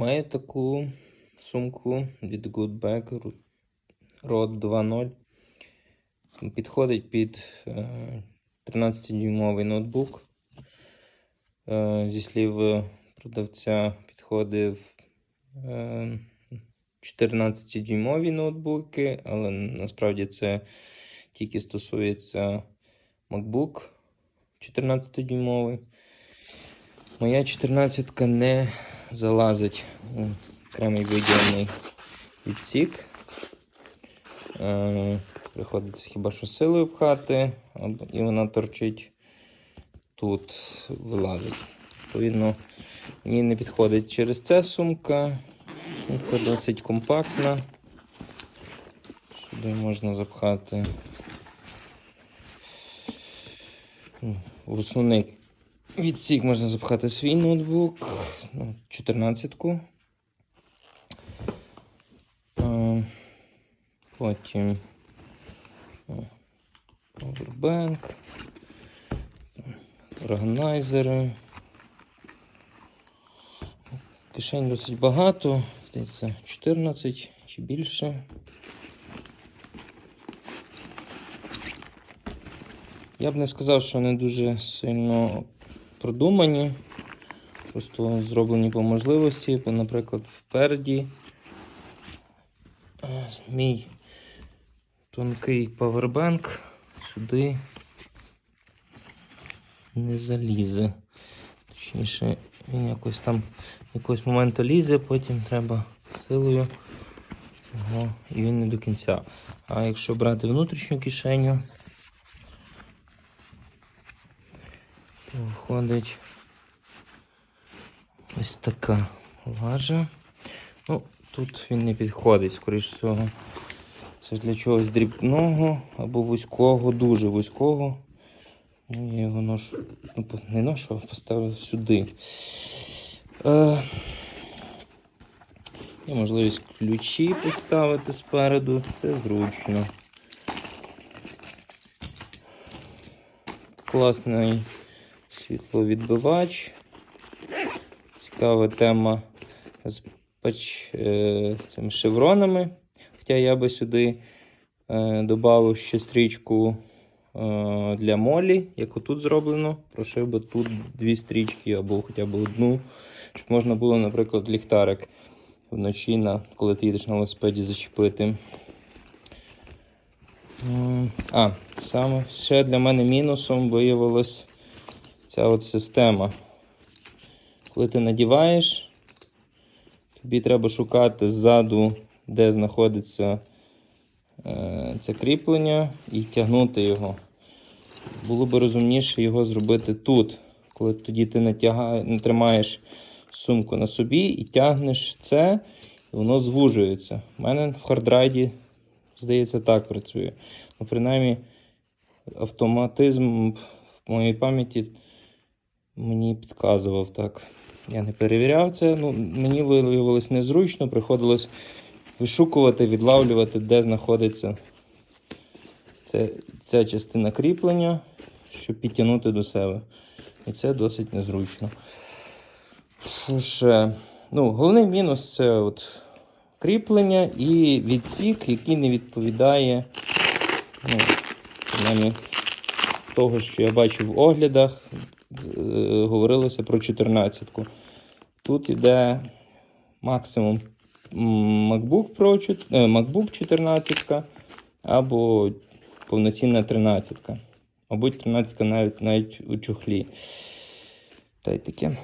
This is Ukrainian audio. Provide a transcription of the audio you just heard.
Маю таку сумку від Goodbag Rod 2.0. Підходить під е, 13-дюймовий ноутбук. Е, Зі слів е, продавця підходив е, 14-дюймові ноутбуки, але насправді це тільки стосується MacBook 14-дюймовий. Моя 14-ка не залазить у окремий виділений відсік. Е, приходиться хіба що силою пхати, і вона торчить тут, вилазить. Відповідно, мені не підходить через це сумка. Сумка досить компактна. Сюди можна запхати. В основний відсік можна запхати свій ноутбук, ну, 14-ку. Е, Потім Powerbank, органайзери. Кишень досить багато, здається, 14 чи більше. Я б не сказав, що вони дуже сильно продумані. Просто зроблені по можливості. Наприклад, впереді е, мій тонкий павербанк сюди не залізе. Точніше, він якось там якогось моменту лізе, потім треба силою його, і він не до кінця. А якщо брати внутрішню кишеню, виходить ось така лажа. Ну, тут він не підходить, скоріш всього. Це для чогось дрібного або вузького, дуже вузького. Ну, я його ношу, ну, не ношу, а поставив сюди. Е, є можливість ключі поставити спереду, це зручно. Класний світловідбивач. Цікава тема з, пач, е, цими шевронами. Хоча я би сюди е, додав ще стрічку е, для молі, як отут зроблено. Прошив би тут дві стрічки або хоча б одну, щоб можна було, наприклад, ліхтарик вночі, на, коли ти їдеш на велосипеді, зачепити. А, саме ще для мене мінусом виявилась ця от система. Коли ти надіваєш, тобі треба шукати ззаду, де знаходиться е, це кріплення, і тягнути його. Було б розумніше його зробити тут, коли тоді ти не, тримаєш сумку на собі і тягнеш це, і воно звужується. У мене в хардрайді, здається, так працює. Ну, принаймні, автоматизм в моїй пам'яті мені підказував так. Я не перевіряв це. Ну, мені виявилось незручно, приходилось вишукувати, відлавлювати, де знаходиться це, ця частина кріплення, щоб підтягнути до себе. І це досить незручно. Ще? Ну, головний мінус це от кріплення і відсік, який не відповідає. Ну, з того, що я бачив в оглядах, говорилося про 14-ку. Тут іде максимум MacBook Pro, е, MacBook 14 або повноцінна 13. Мабуть, 13 навіть навіть у чохлі. Та й таке.